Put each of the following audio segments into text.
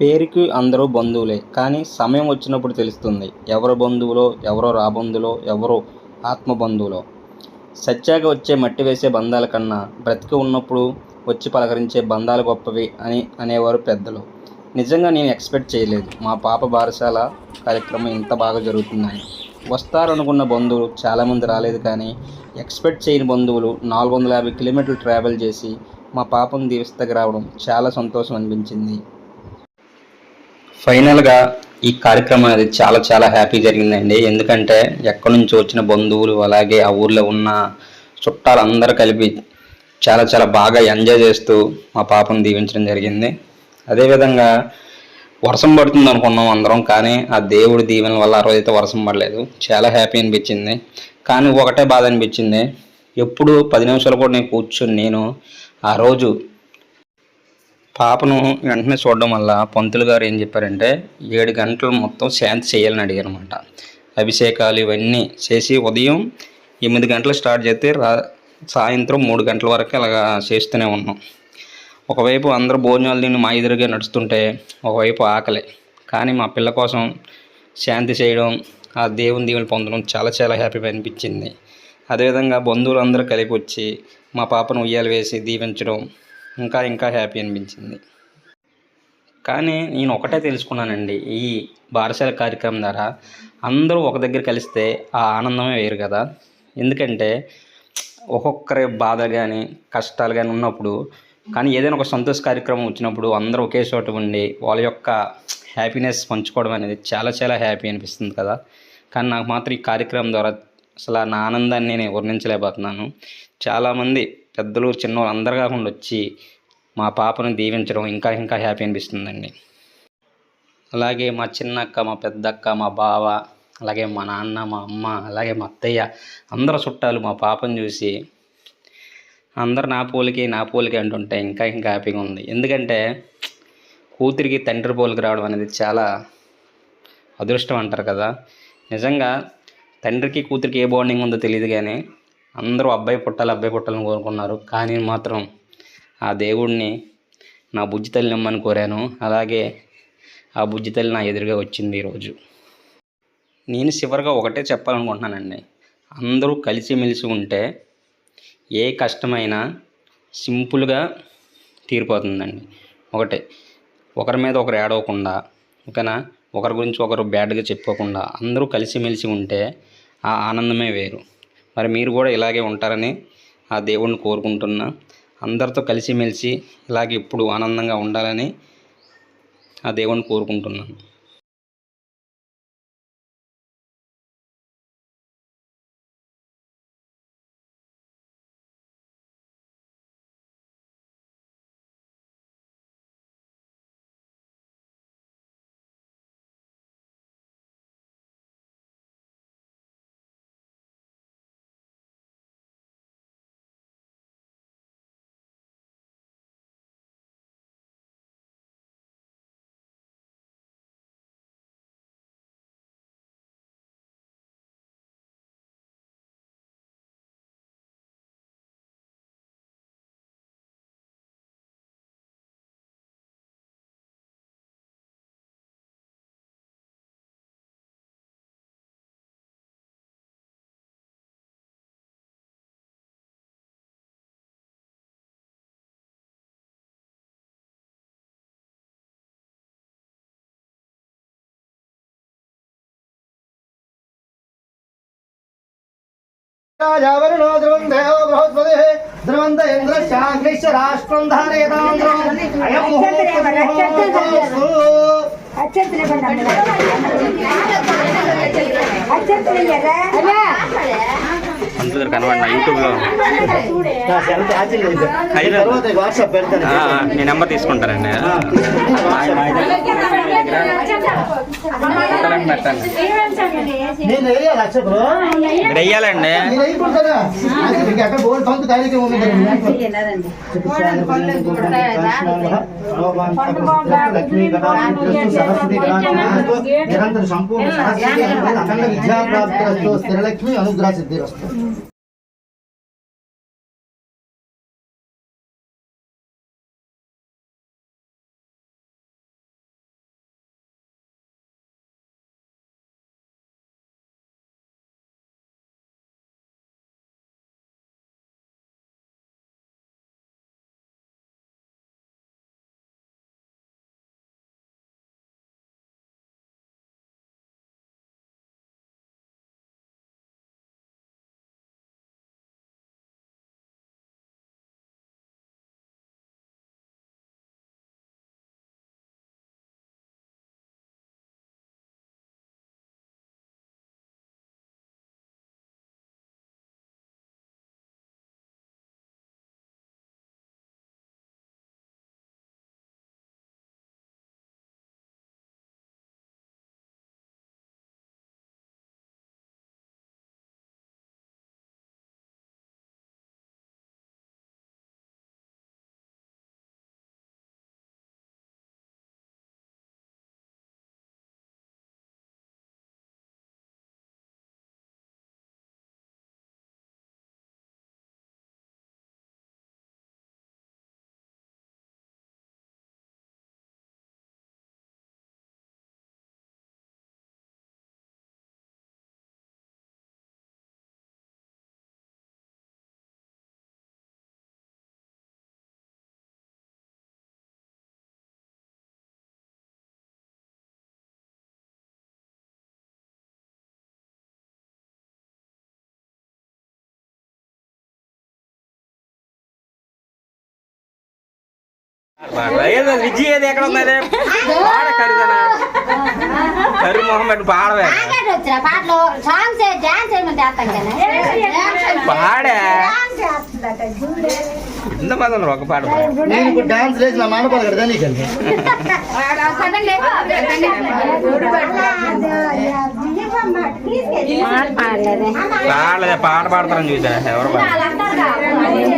పేరుకి అందరూ బంధువులే కానీ సమయం వచ్చినప్పుడు తెలుస్తుంది ఎవరు బంధువులో ఎవరో రాబంధులో ఎవరో ఆత్మ బంధువులో సత్యాక వచ్చే మట్టి వేసే బంధాల కన్నా బ్రతికి ఉన్నప్పుడు వచ్చి పలకరించే బంధాలు గొప్పవి అని అనేవారు పెద్దలు. నిజంగా నేను ఎక్స్పెక్ట్ చేయలేదు. మా పాప బారసాల కార్యక్రమం ఇంత బాగా జరుగుతుందని. వస్తారనుకున్న బంధువులు చాలామంది రాలేదు కానీ ఎక్స్పెక్ట్ చేయని బంధువులు నాలుగు వందల యాభై కిలోమీటర్లు ట్రావెల్ చేసి మా పాపను దీవిస్తకు రావడం చాలా సంతోషం అనిపించింది. ఫైనల్గా ఈ కార్యక్రమం అనేది చాలా చాలా హ్యాపీ జరిగిందండి. ఎందుకంటే ఎక్కడి నుంచి వచ్చిన బంధువులు అలాగే ఆ ఊర్లో ఉన్న చుట్టాలందరూ కలిపి చాలా చాలా బాగా ఎంజాయ్ చేస్తూ మా పాపను దీవించడం జరిగింది. అదేవిధంగా వర్షం పడుతుంది అనుకున్నాం అందరం కానీ ఆ దేవుడి దీవెన వల్ల ఆ రోజైతే వర్షం పడలేదు. చాలా హ్యాపీ అనిపించింది. కానీ ఒకటే బాధ అనిపించింది. ఎప్పుడు పది నిమిషాలు కూడా నేను కూర్చొని నేను ఆ రోజు పాపను వెంటనే చూడడం వల్ల పంతులు గారు ఏం చెప్పారంటే ఏడు గంటలు మొత్తం శాంతి చేయాలని అడిగారనమాట అభిషేకాలు ఇవన్నీ చేసి ఉదయం ఎనిమిది గంటలు స్టార్ట్ చేస్తే రా సాయంత్రం మూడు గంటల వరకు అలాగా చేస్తూనే ఉన్నాం. ఒకవైపు అందరూ భోజనాలు తిని మా ఎదురుగా నడుస్తుంటే ఒకవైపు ఆకలి. కానీ మా పిల్ల కోసం శాంతి చేయడం ఆ దేవుని దీవుని పొందడం చాలా చాలా హ్యాపీగా అనిపించింది. అదేవిధంగా బంధువులందరూ కలిపి వచ్చి మా పాపను ఉయ్యాలు వేసి దీవించడం ఇంకా ఇంకా హ్యాపీ అనిపించింది. కానీ నేను ఒకటే తెలుసుకున్నానండి ఈ బారసాల కార్యక్రమం ద్వారా అందరూ ఒక దగ్గర కలిస్తే ఆ ఆనందమే వేరు కదా. ఎందుకంటే ఒక్కొక్కరి బాధ కానీ కష్టాలు కానీ ఉన్నప్పుడు కానీ ఏదైనా ఒక సంతోష కార్యక్రమం వచ్చినప్పుడు అందరూ ఒకే చోట ఉండి వాళ్ళ యొక్క హ్యాపీనెస్ పంచుకోవడం అనేది చాలా చాలా హ్యాపీ అనిపిస్తుంది కదా. కానీ నాకు మాత్రం ఈ కార్యక్రమం ద్వారా అసలు నా ఆనందాన్ని నేను వర్ణించలేకపోతున్నాను. చాలామంది పెద్దలు చిన్నవాళ్ళు అందరు కాకుండా వచ్చి మా పాపను దీవించడం ఇంకా ఇంకా హ్యాపీ అనిపిస్తుందండి. అలాగే మా చిన్నక్క మా పెద్దక్క మా బావ అలాగే మా నాన్న మా అమ్మ అలాగే మా అత్తయ్య అందరూ చుట్టాలు మా పాపను చూసి అందరు నా పోలికి నా పోలికి అంటుంటే ఇంకా ఇంకా హ్యాపీగా ఉంది. ఎందుకంటే కూతురికి తండ్రి పోలికి రావడం అనేది చాలా అదృష్టం అంటారు కదా. నిజంగా తండ్రికి కూతురికి ఏ బాండింగ్ ఉందో తెలియదు కానీ అందరూ అబ్బాయి పుట్టాలి అబ్బాయి పుట్టాలని కోరుకున్నారు. కానీ మాత్రం ఆ దేవుడిని నా బుజ్జి తల్లి నమ్మని కోరాను. అలాగే ఆ బుజ్జి తల్లి నా ఎదురుగా వచ్చింది ఈరోజు. నేను చివరిగా ఒకటే చెప్పాలనుకుంటున్నానండి. అందరూ కలిసిమెలిసి ఉంటే ఏ కష్టమైనా సింపుల్గా తీరిపోతుందండి. ఒకటే ఒకరి మీద ఒకరు ఏడవకుండా ఓకేనా? ఒకరి గురించి ఒకరు బ్యాడ్గా చెప్పుకోకుండా అందరూ కలిసిమెలిసి ఉంటే ఆ ఆనందమే వేరు. మరి మీరు కూడా ఇలాగే ఉంటారని ఆ దేవుణ్ణి కోరుకుంటున్నా. అందరితో కలిసిమెలిసి ఇలాగే ఇప్పుడు ఆనందంగా ఉండాలని ఆ దేవుణ్ణి కోరుకుంటున్నాను. రాజావరుణో ధ్రువం దేవో బృహస్పతి ధ్రువంత ఇంద్రశ్చాగ్నిశ్చ రాష్ట్రం పంతులు గారు కనబడిన యూట్యూబ్లో నా అయితే తర్వాత వాట్సాప్ పెడతాను మీ నెంబర్ తీసుకుంటారండి పెట్టాలండి, పెట్టండి వెయ్యాలండి సరస్వతి నిరంతర సంపూర్ణ అఖండ విద్యా స్థిరలక్ష్మి అనుగ్రహ సిద్ధిరస్తు. విజయ్ ఏది ఎక్కడ ఉన్నది పాడ కరుదనా? కరు మొహమ్మద్ పాడవే. ఆగండి వచ్చిన పాటలు సాంగ్స్ డాన్స్ ఏమంటే చేస్తాం కదా. పాడే. ఉన్నారు ఒక పాట పాడు. నేను ఇప్పుడు డాన్స్ లేచి నా మానపాలు కదా నీకు పాడలేదే పాట పాడతారని చూసా ఎవరు పాడ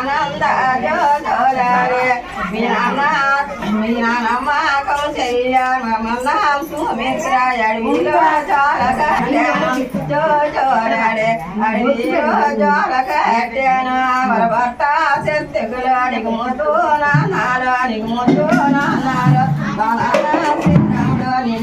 ఆనంద జోరారే మీ నాన్న మీ నాన్నమ్మ కౌశల్య మమన్నాం సుమిత్రాయ అడవిలో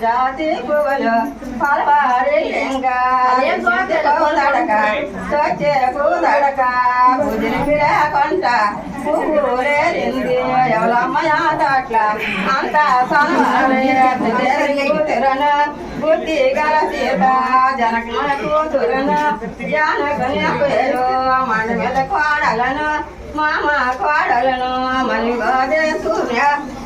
జాతి పువ్వులు పలవారిగా కూదడక సొచ్చే పువ్వులేరింది యాదట్ల అంత సనవారను బుద్ధి గల సీత జనకమన కూతురును జానకుని పేరు కోడలను మామ కోడలను సూర్య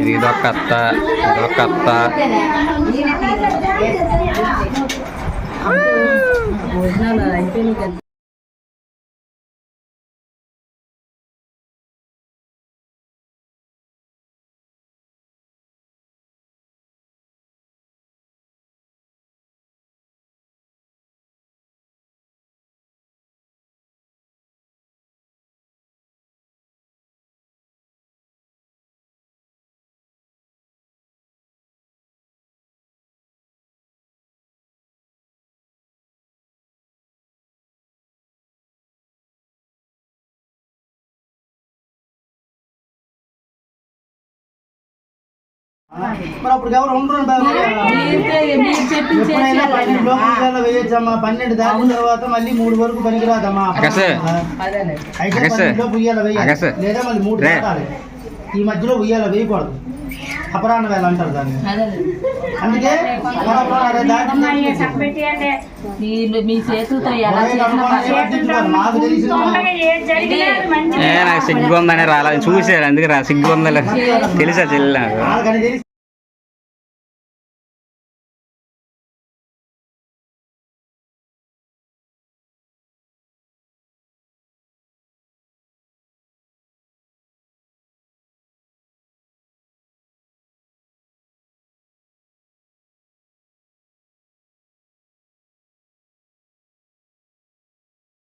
ఇది ఇదొక అత్త ఇదొక అత్త మరి అప్పుడు ఎవరు ఉండరు లోపలికల్లా వేయొచ్చమ్మా. పన్నెండు దాటిన తర్వాత మళ్ళీ మూడు వరకు పనికిరాదమ్మా. అయితే. పన్నెండులో ఉయ్యాల వేయాలి. లేదా మళ్ళీ మూడు ఈ మధ్యలో ఉయ్యాల వేయకూడదు. అపరాహ్న వేళ అంటారు దాన్ని. అందుకే మీ చేతులతో ఎలా. నాకు సిగ్గు ఉందని రాలేదు చూసారు అందుకే రా సిగ్గు ఉందని తెలుసా చెల్లి నాకు?